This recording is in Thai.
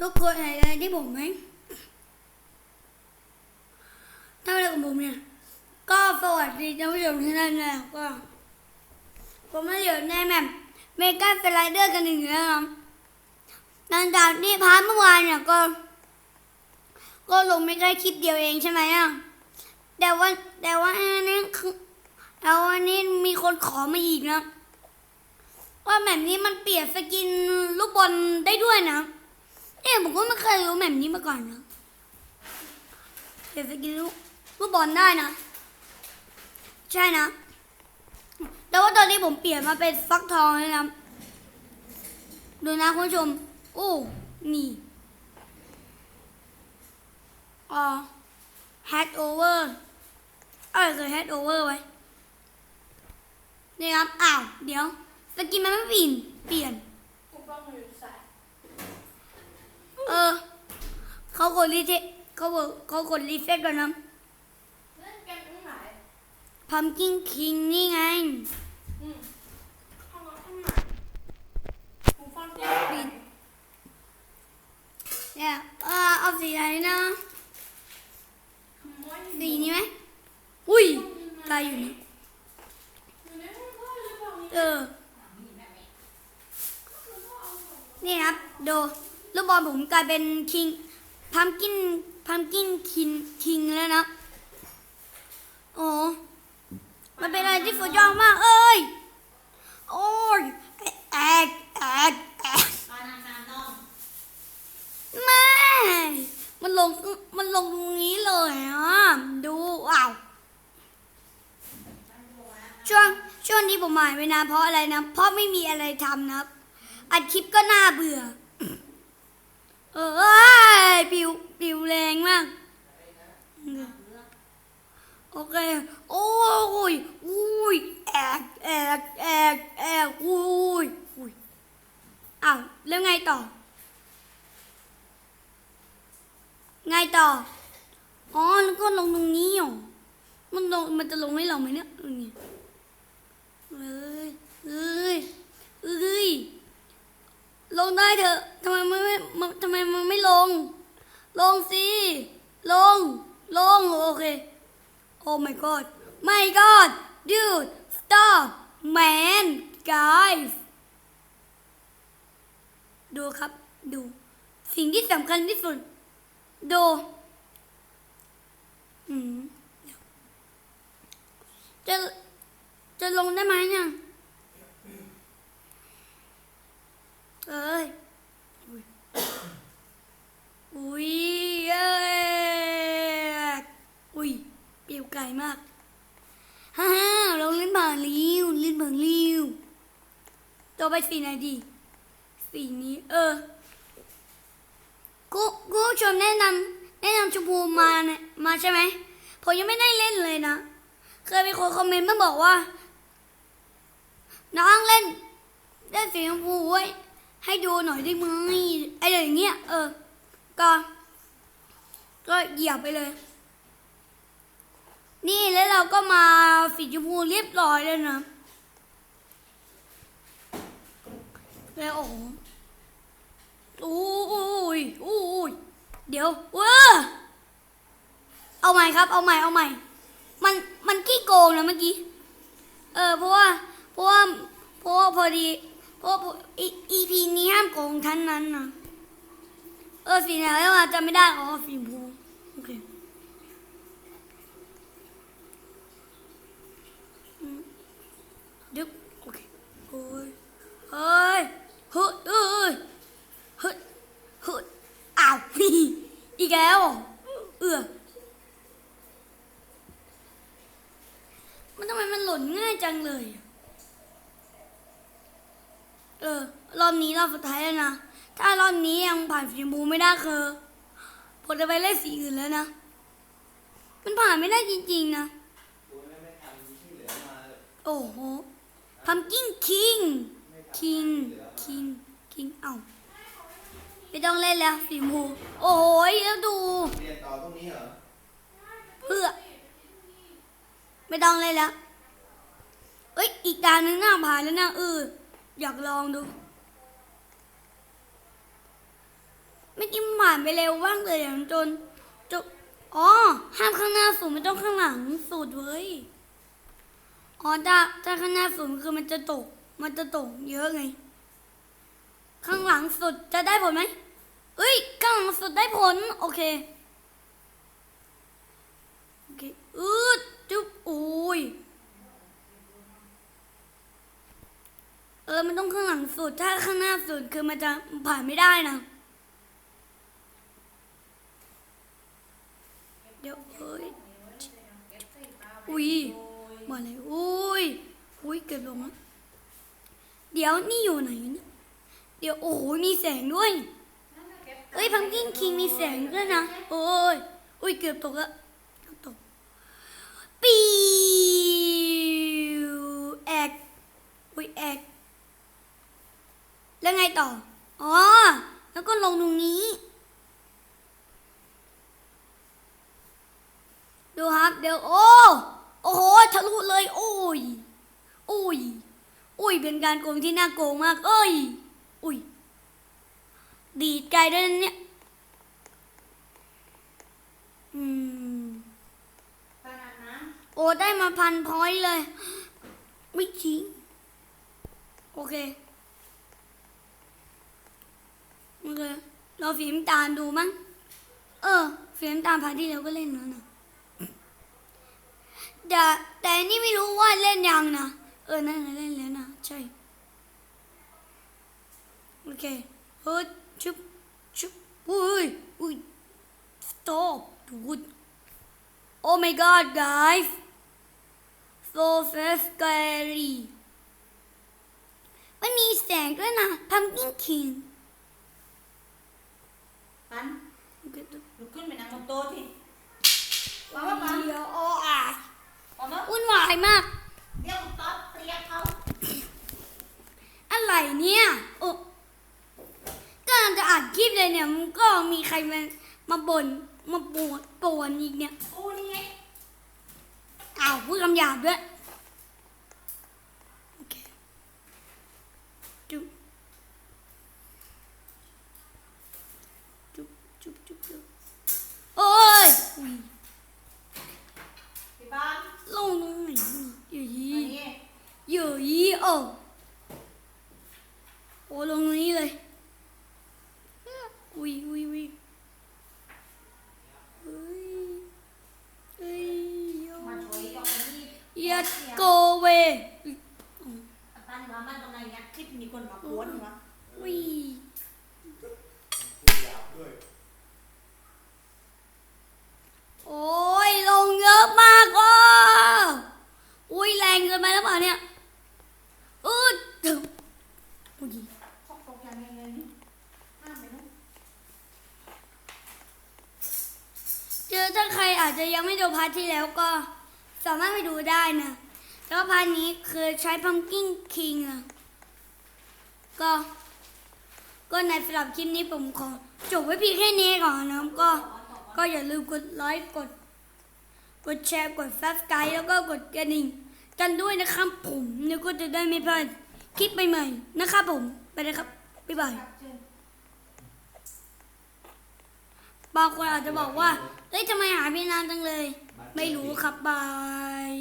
ทุกคนเห็นอะไรที่ผมไหมถ้าอะไรของผมเนี่ย ก็สวัสดีท่านผู้ชมที่นั่นแล้วก็ ผมมาอยู่ในแมปเมกาเฟลเดอร์กันอีกแล้วครับหลังจากที่พาร์ทเมื่อวานเนี่ยก็ ก็ลงไม่ได้คลิปเดียวเองใช่ไหมอะ แต่ว่าแต่ว่าอันนี้คือแต่ว่าอันนี้มีคนขอมาอีกนะ ว่าแบบนี้มันเปลี่ยนสกินลูกบอลได้ด้วยนะ เอ๊ะผมก็ไม่เคยรู้แบบนี้มาก่อนนะเปลี่ยนสกินลูกลูกบอลได้นะ ใช่นะ แต่ว่าตอนนี้ผมเปลี่ยนมาเป็นฟักทองเลยนะ ดูนะคุณผู้ชม โอ้ นี่อ๋อ head over อะไรคือ head over ไว้นี่ครับ อ้าว เดี๋ยว สกินมันไม่เปลี่ยน เปลี่ยน กูต้องอยู่ใส่ เออ เขากดรีเทเขาบอกเขากดรีเฟซก่อนนะเล่นเกมตรงไหนพัมกินคิงนี่ไงอืมห้องน้ำตรงไหนกูฟังเสียปิงดเนี่ยเออเอาสีอะไรนะสีนี้ไหมอุ้ยตายอยู่นี่อยู่ในห้องพ่อหรือเปล่าเออนี่ครับดูลูกบอลผมกลายเป็นคิง พัมกินพัมกินคินคิงแล้วนะ โอ้มันเป็นอะไรที่สุดยอดมากเอ้ย โอ้ยแอกแอกแอกไม่ มันลง มันลงตรงนี้เลยอะ ดูว้าวช่วงช่วงนี้ผมหายไปนานเพราะอะไรนะ เพราะไม่มีอะไรทำนับอัดคลิปก็น่าเบื่อ เอ้ยปิวปิวแรงมาก โอเค โอ้ยอุ้ยแอกแอกแอกแอกอุ้ยอุ้ยอ้าวแล้วไงต่อ ไงต่อ อ๋อ แล้วก็ลงตรงนี้เหรอมันลงมันจะลงให้เราไหมเนี่ยนี้เอ้ยเอ้ยเอ้ย ลงได้เถอะทำไมมันไม่ทำไมมันไม่ลง ลงสิ ลง ลง โอเค Oh my god my god dude stop man guys ดูครับ ดู สิ่งที่สำคัญที่สุด ดูอืมจะจะลงได้ไหมเนี่ย เอ้ยอุ้ยเอ้ยอุ้ยเปรียวไกลมากฮ่าฮ่าเราเล่นบางริ้วเล่นบางริ้วต่อไปสีไหนดี สีนี้ เออกูกูชมแนะนำแนะนำชมพูมาเนี่ยมาใช่ไหมผมยังไม่ได้เล่นเลยนะ เคยมีคนคอมเมนต์มาบอกว่า น้องเล่น เล่นสีชมพูไว้ ให้ดูหน่อยได้ไหมไอ้อย่างเงี้ยเออ ก็ ก็เหยียบไปเลย นี่แล้วเราก็มาสีชมพูเรียบร้อยแล้วนะแล้วโอ้โหอุ้ยอุ้ยเดี๋ยวเว้อเอาใหม่ครับ เอาใหม่ เอาใหม่ มัน มันขี้โกงนะเมื่อกี้ เออ เพราะว่า เพราะว่า เพราะว่าพอดี เพราะว่าอีพีนี้ห้ามโกงทั้นนั้นนะเออสีไหนแล้วอะจำไม่ได้อ๋อสีชมพูโอเคดึบโอเคโอ้ยเฮ้ยฮ้ยเอ้ยฮ้ยเฮ้ยอ้าวอีกแล้วเออมันทำไมมันหล่นง่ายจังเลยอะ เออ รอบนี้รอบสุดท้ายแล้วนะ ถ้ารอบนี้ยังผ่านสีชมพูไม่ได้คือผมจะไปเล่นสีอื่นแล้วนะ มันผ่านไม่ได้จริงๆนะ โอ้โหพัมกิ้งคิง คิง คิง คิง เอ้าไม่ต้องเล่นแล้วสีชมพู โอ้โหแล้วดู เรียนต่อตรงนี้เหรอ เพื่อ ไม่ต้องเลยแล้ว เอ้ย อีกดานนึงหน้าผ่านแล้วนะเออ อยากลองดูไม่ผ่านไปเร็วบ้างเลยอย่างจนจนอ๋อ ห้ามข้างหน้าสูงไม่ต้องข้างหลังสุดเว้ย อ๋อถ้าถ้าข้างหน้าสูงคือมันจะตก มันจะตกเยอะไง ข้างหลังสุดจะได้ผลไหมเอ้ย ข้างหลังสุดได้ผล โอเค โอเค อืดจุ๊บอุ้ย เออ มันต้องข้างหลังสุด ถ้าข้างหน้าสุดคือมันจะผ่านไม่ได้นะ เดี๋ยวเอ้ย อุ้ยมาเลยอุ้ย อุ้ยเกือบลงเดี๋ยวนี่อยู่ไหนเนี่ยเดี๋ยวโอ้โหมีแสงด้วย เอ้ยพัมกินคิงมีแสงด้วยนะ โอ้ย อุ้ยเกือบตกแล้วเกือบตกปิวแอกอุ้ยแอกแล้วไงต่อ อ๋อ แล้วก็ลงตรงนี้ ดูครับ เดี๋ยวโอ้ โอ้โห ทะลุเลย โอ้ ยอุ้ยอุ้ยเป็นการโกงที่น่าโกงมาก เอ้ย อุ้ย ดีดไกลด้วยนะเนี่ย อืม โอ้ได้มาพันพอยเลย ไม่จริง โอเค โอเค เราฟิล์มตามดูมั้ง เออฟิล์มตามพาร์ทที่แล้วก็เล่นแล้วนะ แต่แต่นี่ไม่รู้ว่าเล่นยังนะเออนั่นน่ะเล่นแล้วนะใช่โอเคเฮ้ยชุบชุบอุ้ยอุ้ย stop dude oh my god guys so scary มันมีแสงด้วยนะ pumpkin king ปันโอเคดูลุกขึ้นไปนั่งบนโต๊ะทีว่าว่าปันเดี๋ยวโอ้อะออกมา วุ่นวายมาก เดี๋ยวโต๊ะเรียกเขาอะไรเนี่ยโอ้กำลังจะอัดคลิปเลยเนี่ยมันก็มีใครมามาบ่นมาปวดปวนอีกเนี่ยกูนี่ไงอ้าวพูดคำหยาบด้วยโอเคจุ๊บจุ๊บจุ๊บจุ๊บจุ๊บโอ้ย อ้โอ้ลงตรงนี้เลยอุ้ยอุ้ยอุ้ยเฮ้ยเฮ้ยโยมาช่วยยกอันนี้ยัดโกเวปันว่ามันตรงไร์ทที่แล้วก็สามารถไปดูได้นะแล้วพาร์ทนี้คือใช้ pumpkin king อะก็ก็ในสำหรับคลิปนี้ผมขอจบไว้เพียงแค่นี้ก่อนนะครับก็ก็อย่าลืมกดไลค์กด กดแชร์กด subscribe แล้วก็กดกระดิ่งกันด้วยนะครับผมแล้วก็จะได้ไม่พลาดคลิปใหม่ๆนะครับผมไปเลยครับบ๊ายบาย ครั บางคนอาจจะบอกว่าเฮ้ยทำไมหายไปนานจังเลย ไม่รู้ครับบาย